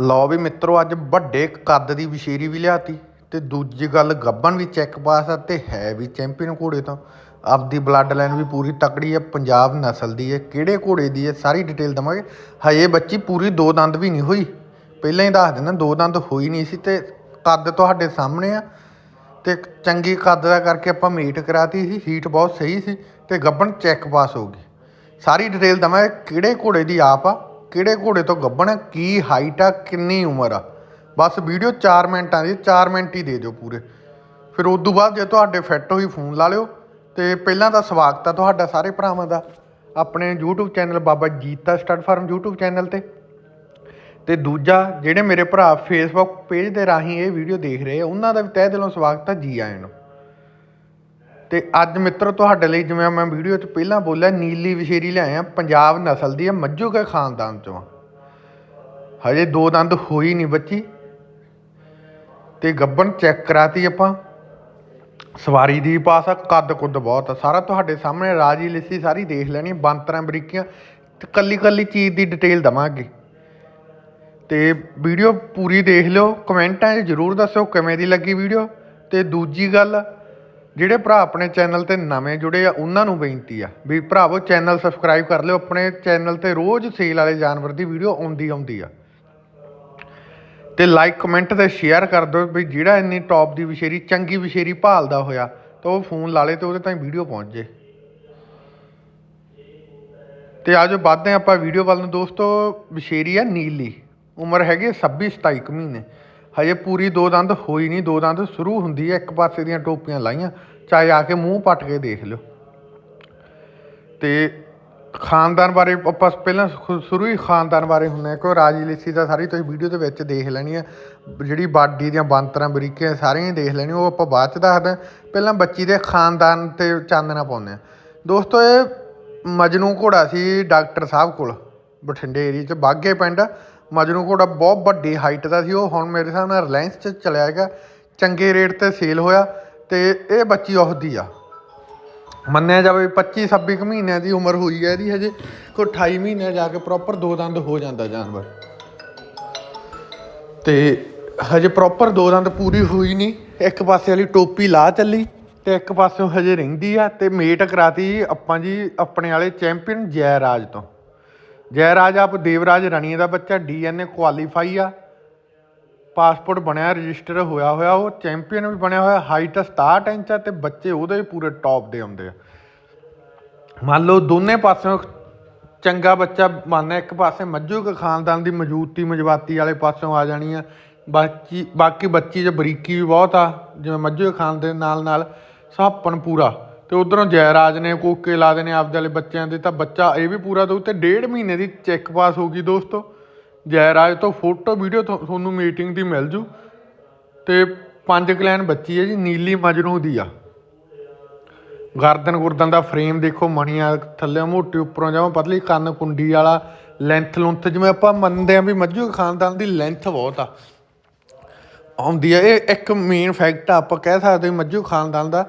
ਲਓ ਵੀ ਮਿੱਤਰੋ, ਅੱਜ ਵੱਡੇ ਕੱਦ ਦੀ ਵਿਸ਼ੇਰੀ ਵੀ ਲਿਆਤੀ ਤੇ ਦੂਜੀ ਗੱਲ ਗੱਬਨ ਵੀ ਚੈੱਕ ਪਾਸ ਆ ਤੇ ਹੈ ਵੀ ਚੈਂਪੀਅਨ ਘੋੜੇ ਤੋਂ। ਆਪਦੀ ਬਲੱਡ ਲਾਈਨ ਵੀ ਪੂਰੀ ਤਕੜੀ ਹੈ ਪੰਜਾਬ ਨਸਲ ਦੀ ਹੈ ਕਿਹੜੇ ਘੋੜੇ ਦੀ ਹੈ ਸਾਰੀ ਡਿਟੇਲ ਦਵਾਂਗੇ। ਹਜੇ ਬੱਚੀ ਪੂਰੀ ਦੋ ਦੰਦ ਵੀ ਨਹੀਂ ਹੋਈ। ਪਹਿਲਾਂ ਹੀ ਦੱਸ ਦਿੰਦਾ, ਦੋ ਦੰਦ ਹੋਈ ਨਹੀਂ ਸੀ ਤੇ ਕੱਦ ਤੁਹਾਡੇ ਸਾਹਮਣੇ ਆ। ਤੇ ਚੰਗੀ ਕੱਦ ਦਾ ਕਰਕੇ ਆਪਾਂ ਮੀਟ ਕਰਾਤੀ ਸੀ ਹੀਟ ਬਹੁਤ ਸਹੀ ਸੀ ਤੇ ਗੱਬਨ ਚੈੱਕ ਪਾਸ ਹੋ ਗਈ। ਸਾਰੀ ਡਿਟੇਲ ਦਵਾਂਗੇ ਕਿਹੜੇ ਘੋੜੇ ਦੀ ਆਪ ਆ। ਕਿਹੜੇ ਘੋੜੇ ਤੋਂ ਗੱਭਣ ਆ ਕੀ ਹਾਈਟ ਆ, ਕਿੰਨੀ ਉਮਰ ਆ। ਬਸ ਵੀਡੀਓ 4 ਮਿੰਟਾਂ ਦੀ 4 ਮਿੰਟ ਹੀ ਦੇ ਦਿਓ ਪੂਰੇ। ਫਿਰ ਉਸ ਤੋਂ ਬਾਅਦ ਜੇ ਤੁਹਾਡੇ ਫਿੱਟ ਹੋਈ ਫੋਨ ਲਾ ਲਿਓ। ਤੇ ਪਹਿਲਾਂ ਤਾਂ ਸਵਾਗਤ ਆ ਤੁਹਾਡਾ ਸਾਰੇ ਭਰਾਵਾਂ ਦਾ। ਆਪਣੇ YouTube channel Baba Jeeta stud farm YouTube channel ਤੇ। ਤੇ ਦੂਜਾ, ਜਿਹੜੇ ਮੇਰੇ ਭਰਾ ਫੇਸਬੁੱਕ ਪੇਜ ਦੇ ਰਾਹੀਂ ਇਹ ਵੀਡੀਓ ਦੇਖ ਰਹੇ ਆ, ਉਹਨਾਂ ਦਾ ਵੀ ਤਹਿ ਦਿਲੋਂ ਸਵਾਗਤ ਆ ਜੀ ਆਇਆਂ ਨੂੰ। ਤੇ ਅੱਜ ਮਿੱਤਰੋ ਤੁਹਾਡੇ ਲਈ ਜਿਵੇਂ ਮੈਂ ਵੀਡੀਓ 'ਚ ਪਹਿਲਾਂ ਬੋਲਿਆ, ਨੀਲੀ ਵਿਸ਼ੇਰੀ ਲਿਆਏ ਆ, ਪੰਜਾਬ ਨਸਲ ਦੀ ਹੈ ਮੱਝੂ ਕੇ ਖਾਨਦਾਨ ਚੋਂ। ਆ। ਹਜੇ ਦੋ ਦੰਦ ਹੋਈ ਨਹੀਂ ਬੱਚੀ। ਤੇ ਗੱਬਣ ਚੈੱਕ ਕਰਾਤੀ ਆਪਾਂ। ਸਵਾਰੀ ਦੀ ਪਾਸ ਆ, ਕੱਦ ਕੁੱਦ ਬਹੁਤ ਆ। ਸਾਰਾ ਤੁਹਾਡੇ ਸਾਹਮਣੇ ਰਾਜੀ ਲਿੱਸੀ ਸਾਰੀ ਦੇਖ ਲੈਣੀ, ਬੰਤਰਾਂ ਬਰੀਕੀਆਂ। ਤੇ ਕੱਲੀ ਕੱਲੀ ਚੀਜ਼ ਦੀ ਡਿਟੇਲ ਦਵਾਂਗੇ। ਤੇ ਵੀਡੀਓ ਪੂਰੀ ਦੇਖ ਲਿਓ, ਕਮੈਂਟਾਂ 'ਚ ਜਰੂਰ ਦੱਸਿਓ ਕਿਵੇਂ ਦੀ ਲੱਗੀ ਵੀਡੀਓ। ਤੇ ਦੂਜੀ ਗੱਲ ਜਿਹੜੇ ਭਰਾ ਆਪਣੇ ਚੈਨਲ ਤੇ ਨਵੇਂ ਜੁੜੇ ਆ, ਉਹਨਾਂ ਨੂੰ ਬੇਨਤੀ ਆ ਵੀ ਭਰਾਵੋ, ਚੈਨਲ ਸਬਸਕ੍ਰਾਈਬ ਕਰ ਲਿਓ। ਆਪਣੇ ਚੈਨਲ ਤੇ ਰੋਜ਼ ਸੇਲ ਵਾਲੇ ਜਾਨਵਰ ਦੀ ਵੀਡੀਓ ਆਉਂਦੀ ਆਉਂਦੀ ਆ। ਤੇ ਲਾਈਕ ਕਮੈਂਟ ਤੇ ਸ਼ੇਅਰ ਕਰ ਦਿਓ ਵੀ ਜਿਹੜਾ ਇੰਨੀ ਟੌਪ ਦੀ ਵਿਸ਼ੇਰੀ, ਚੰਗੀ ਵਿਸ਼ੇਰੀ ਭਾਲਦਾ ਹੋਇਆ, ਤਾਂ ਉਹ ਫੋਨ ਲਾ ਲੇ ਤੇ ਉਹਦੇ ਤਾਈਂ ਵੀਡੀਓ ਪਹੁੰਚ ਜੇ। ਤੇ ਆਜੋ ਵੱਧਦੇ ਹਾਂ ਆਪਾਂ ਵੀਡੀਓ ਵੱਲ ਨੂੰ। ਦੋਸਤੋ, ਵਿਸ਼ੇਰੀ ਆ ਨੀਲੀ। ਉਮਰ ਹੈਗੀ 26 27 ਕੁ ਮਹੀਨੇ। ਹਜੇ ਪੂਰੀ ਦੋ ਦੰਦ ਹੋਈ ਨਹੀਂ, ਦੋ ਦੰਦ ਸ਼ੁਰੂ ਹੁੰਦੀ ਹੈ, ਇੱਕ ਪਾਸੇ ਦੀਆਂ ਟੋਪੀਆਂ ਲਾਈਆਂ, ਚਾਹੇ ਆ ਕੇ ਮੂੰਹ ਪੱਟ ਕੇ ਦੇਖ ਲਿਓ। ਤੇ ਖਾਨਦਾਨ ਬਾਰੇ ਆਪਾਂ ਪਹਿਲਾਂ ਸ਼ੁਰੂ ਹੀ ਖਾਨਦਾਨ ਬਾਰੇ ਹੁੰਨੇ ਆ ਕਿਉਂ ਰਾਜੀ ਲਿੱਸੀ ਦਾ ਸਾਰੀ ਤੁਸੀਂ ਵੀਡੀਓ ਦੇ ਵਿੱਚ ਦੇਖ ਲੈਣੀ ਆ। ਜਿਹੜੀ ਬਾਡੀ ਦੀਆਂ ਬਾਂਤਰਾਂ, ਬਰੀਕੀਆਂ ਸਾਰੀਆਂ ਹੀ ਦੇਖ ਲੈਣੀ, ਉਹ ਆਪਾਂ ਬਾਅਦ ਚ ਦੱਸਦੇ ਹਾਂ। ਪਹਿਲਾਂ ਬੱਚੀ ਦੇ ਖਾਨਦਾਨ ਤੇ ਚਾਨਣਾ ਪਾਉਂਦੇ ਆ ਦੋਸਤੋ, ਇਹ ਮਜਨੂ ਘੋੜਾ ਸੀ ਡਾਕਟਰ ਸਾਹਿਬ ਕੋਲ, ਬਠਿੰਡੇ ਏਰੀਆ ਚ, ਬਾਗੇ ਪਿੰਡ। ਮਜਨੂੰ ਘੋੜਾ ਬਹੁਤ ਵੱਡੀ ਹਾਈਟ ਦਾ ਸੀ ਉਹ, ਹੁਣ ਮੇਰੇ ਹਿਸਾਬ ਨਾਲ ਰਿਲਾਇੰਸ ਚ ਚਲਿਆ ਗਿਆ ਚੰਗੇ ਰੇਟ ਤੇ ਸੇਲ ਹੋਇਆ ਅਤੇ ਇਹ ਬੱਚੀ ਉਹਦੀ ਆ। ਮੰਨਿਆ ਜਾਵੇ 25 26 ਕੁ ਮਹੀਨਿਆਂ ਦੀ ਉਮਰ ਹੋਈ ਹੈ ਇਹਦੀ, ਹਜੇ ਕੋਈ 28 ਮਹੀਨਿਆਂ ਜਾ ਕੇ ਪ੍ਰੋਪਰ ਦੋ ਦੰਦ ਹੋ ਜਾਂਦਾ ਜਾਨਵਰ। ਤੇ ਹਜੇ ਪ੍ਰੋਪਰ ਦੋ ਦੰਦ ਪੂਰੀ ਹੋਈ ਨਹੀਂ। ਇੱਕ ਪਾਸੇ ਵਾਲੀ ਟੋਪੀ ਲਾ ਚੱਲੀ ਤੇ ਇੱਕ ਪਾਸਿਓਂ ਹਜੇ ਰਹਿੰਦੀ ਆ ਤੇ ਮੇਟ ਕਰਾਤੀ ਆਪਾਂ ਜੀ, ਆਪਣੇ ਵਾਲੇ ਚੈਂਪੀਅਨ ਜੈ ਰਾਜ ਤੋਂ। ਜੈ ਰਾਜ ਆਪ ਦੇਵਰਾਜ ਰਣੀਏ ਦਾ ਬੱਚਾ ਡੀਐਨਏ ਕੁਆਲੀਫਾਈ ਆ। ਪਾਸਪੋਰਟ ਬਣਿਆ, ਰਜਿਸਟਰ ਹੋਇਆ ਹੋਇਆ, ਉਹ ਚੈਂਪੀਅਨ ਵੀ ਬਣਿਆ ਹੋਇਆ, ਹਾਈਟ 67 ਇੰਚ ਆ ਤੇ ਬੱਚੇ ਉਹਦੇ ਪੂਰੇ ਟੌਪ ਦੇ ਆਉਂਦੇ ਆ। ਮੰਨ ਲਓ ਦੋਨੇ ਪਾਸਿਓਂ ਚੰਗਾ ਬੱਚਾ ਮੰਨਿਆ ਇੱਕ ਪਾਸੇ ਮੱਝੂ ਖਾਨਦਾਨ ਦੀ ਮਜ਼ਬੂਤੀ ਮਜਵਾਤੀ ਵਾਲੇ ਪਾਸਿਓਂ ਆ ਜਾਣੀ ਆ। ਬਾਕੀ ਬਾਕੀ ਬੱਚੀ 'ਚ ਬਰੀਕੀ ਵੀ ਬਹੁਤ ਆ, ਜਿਵੇਂ ਮੱਝੂ ਖਾਨ ਦੇ ਨਾਲ ਨਾਲ ਸਾਪਣ ਪੂਰਾ। ਤੇ ਉਧਰੋਂ ਜੈਰਾਜ ਨੇ ਕੋਕੇ ਲਾ ਦੇਣੇ ਆਪਦੇ ਵਾਲੇ ਬੱਚਿਆਂ ਦੇ, ਤਾਂ ਬੱਚਾ ਇਹ ਵੀ ਪੂਰਾ ਦਊ ਤੇ ਡੇਢ ਮਹੀਨੇ ਦੀ ਚੈੱਕ ਪਾਸ ਹੋ ਗਈ ਦੋਸਤੋ। ਜੈਰਾਜ ਤੋਂ ਫੋਟੋ, ਵੀਡੀਓ ਤੁਹਾਨੂੰ ਮੀਟਿੰਗ ਦੀ ਮਿਲ ਜੂ। ਤੇ ਪੰਜ ਕਲੈਨ ਬੱਚੀ ਹੈ ਜੀ, ਨੀਲੀ ਮਜਨੂ ਦੀ ਆ। ਗਰਦਨ ਗੁਰਦਨ ਦਾ ਫਰੇਮ ਦੇਖੋ, ਮਣੀਆਂ ਥੱਲੇ ਮੋਟੀ ਉੱਪਰੋਂ ਜਾਵਾਂ ਪਤਲੀ ਕੰਨ ਕੁੰਡੀ ਵਾਲਾ, ਲੈਂਥ ਲੁੰਥ ਜਿਵੇਂ ਆਪਾਂ ਮੰਨਦੇ ਆ ਵੀ ਮੱਝੂ ਖਾਨਦਾਨ ਦੀ ਲੈਂਥ ਬਹੁਤ ਆ। ਆਉਂਦੀ ਆ, ਇਹ ਇੱਕ ਮੇਨ ਫੈਕਟ ਆ, ਆਪਾਂ ਕਹਿ ਸਕਦੇ ਮੱਝੂ ਖਾਨਦਾਨ ਦਾ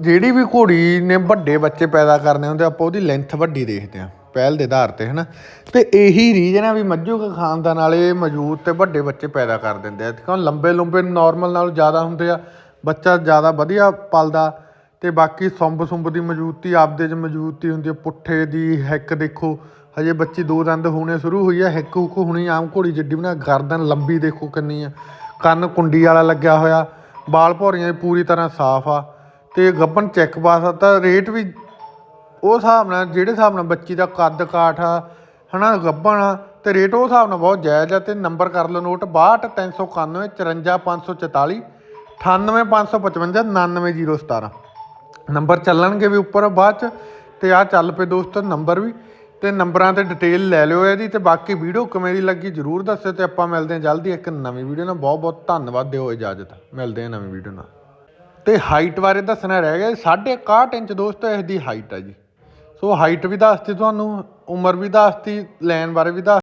ਜਿਹੜੀ ਵੀ ਘੋੜੀ ਨੇ ਵੱਡੇ ਬੱਚੇ ਪੈਦਾ ਕਰਨੇ ਹੁੰਦੇ, ਆਪਾਂ ਉਹਦੀ ਲੈਂਥ ਵੱਡੀ ਦੇਖਦੇ ਆ ਪਹਿਲ ਦੇ ਆਧਾਰ ਤੇ, ਹਨਾ? ਤੇ ਇਹੀ ਰੀਜਨ ਆ ਵੀ ਮੱਝੂ ਖਾਨਦਾਨ ਵਾਲੇ ਮੌਜੂਦ ਤੇ ਵੱਡੇ ਬੱਚੇ ਪੈਦਾ ਕਰ ਦਿੰਦੇ ਆ। ਕਿਉਂ? ਲੰਬੇ ਲੰਬੇ ਨਾਰਮਲ ਨਾਲੋਂ ਜ਼ਿਆਦਾ ਹੁੰਦੇ ਆ, ਬੱਚਾ ਜ਼ਿਆਦਾ ਵਧੀਆ ਪਲਦਾ ਤੇ ਬਾਕੀ ਸੁੰਬ ਸੁੰਬ ਦੀ ਮੌਜੂਦਗੀ ਆਪਦੇ ਚ ਮੌਜੂਦਗੀ ਹੁੰਦੀ ਹੈ ਪੁੱਠੇ ਦੀ ਹੈਕ ਦੇਖੋ, ਹਜੇ ਬੱਚੀ ਦੋ ਦੰਦ ਹੋਣੇ ਸ਼ੁਰੂ ਹੋਈ ਆ, ਹਿੱਕ ਹੁੱਕ ਹੁਣੀ ਆਮ ਘੋੜੀ ਜਿੱਡੀ ਬਣਾ ਗਰਦਨ ਲੰਬੀ ਦੇਖੋ ਕਿੰਨੀ ਆ। ਕੰਨ ਕੁੰਡੀ ਵਾਲਾ ਲੱਗਿਆ ਹੋਇਆ, ਬਾਲ ਭੌਰੀਆਂ ਪੂਰੀ ਤਰ੍ਹਾਂ ਸਾਫ਼ ਆ। ਤੇ ਗੱਬਨ ਚੈੱਕ ਪਾਸ ਆ, ਤਾਂ ਰੇਟ ਵੀ ਉਹ ਹਿਸਾਬ ਨਾਲ, ਜਿਹੜੇ ਹਿਸਾਬ ਨਾਲ ਬੱਚੀ ਦਾ ਕੱਦ ਕਾਠ ਆ, ਹਨਾ, ਗੱਬਣ ਆ, ਤੇ ਰੇਟ ਉਹ ਹਿਸਾਬ ਨਾਲ ਬਹੁਤ ਜਾਇਜ਼ ਆ, ਤੇ ਨੰਬਰ ਕਰ ਲਓ ਨੋਟ 62 391 54 544 98555 99017 ਨੰਬਰ ਚੱਲਣਗੇ ਵੀ ਉੱਪਰ, ਬਾਅਦ ਚ, ਤੇ ਆ ਚੱਲ ਪਏ ਦੋਸਤੋ ਨੰਬਰ ਵੀ, ਤੇ ਨੰਬਰਾਂ ਤੇ ਡਿਟੇਲ ਲੈ ਲਿਓ ਇਹਦੀ, ਤੇ ਬਾਕੀ ਵੀਡੀਓ ਕਿਵੇਂ ਦੀ ਲੱਗੀ ਜਰੂਰ ਦੱਸਿਓ, ਤੇ ਆਪਾਂ ਮਿਲਦੇ ਹਾਂ ਜਲਦੀ ਇੱਕ ਨਵੀਂ ਵੀਡੀਓ ਨਾਲ। ਬਹੁਤ ਬਹੁਤ ਧੰਨਵਾਦ ਦਿਓ ਇਜਾਜ਼ਤ। ਮਿਲਦੇ ਹਾਂ ਨਵੀਂ ਵੀਡੀਓ ਨਾਲ। ਤੇ ਹਾਈਟ ਬਾਰੇ ਦੱਸਣਾ ਰਹਿ ਗਿਆ 61 ਇੰਚ ਦੋਸਤੋ ਇਸ ਦੀ ਹਾਈਟ ਆ ਜੀ। ਸੋ ਹਾਈਟ ਵੀ ਦੱਸਤੀ ਤੁਹਾਨੂੰ, ਉਮਰ ਵੀ ਦੱਸਤੀ ਲੈਣ ਬਾਰੇ ਵੀ ਦੱਸ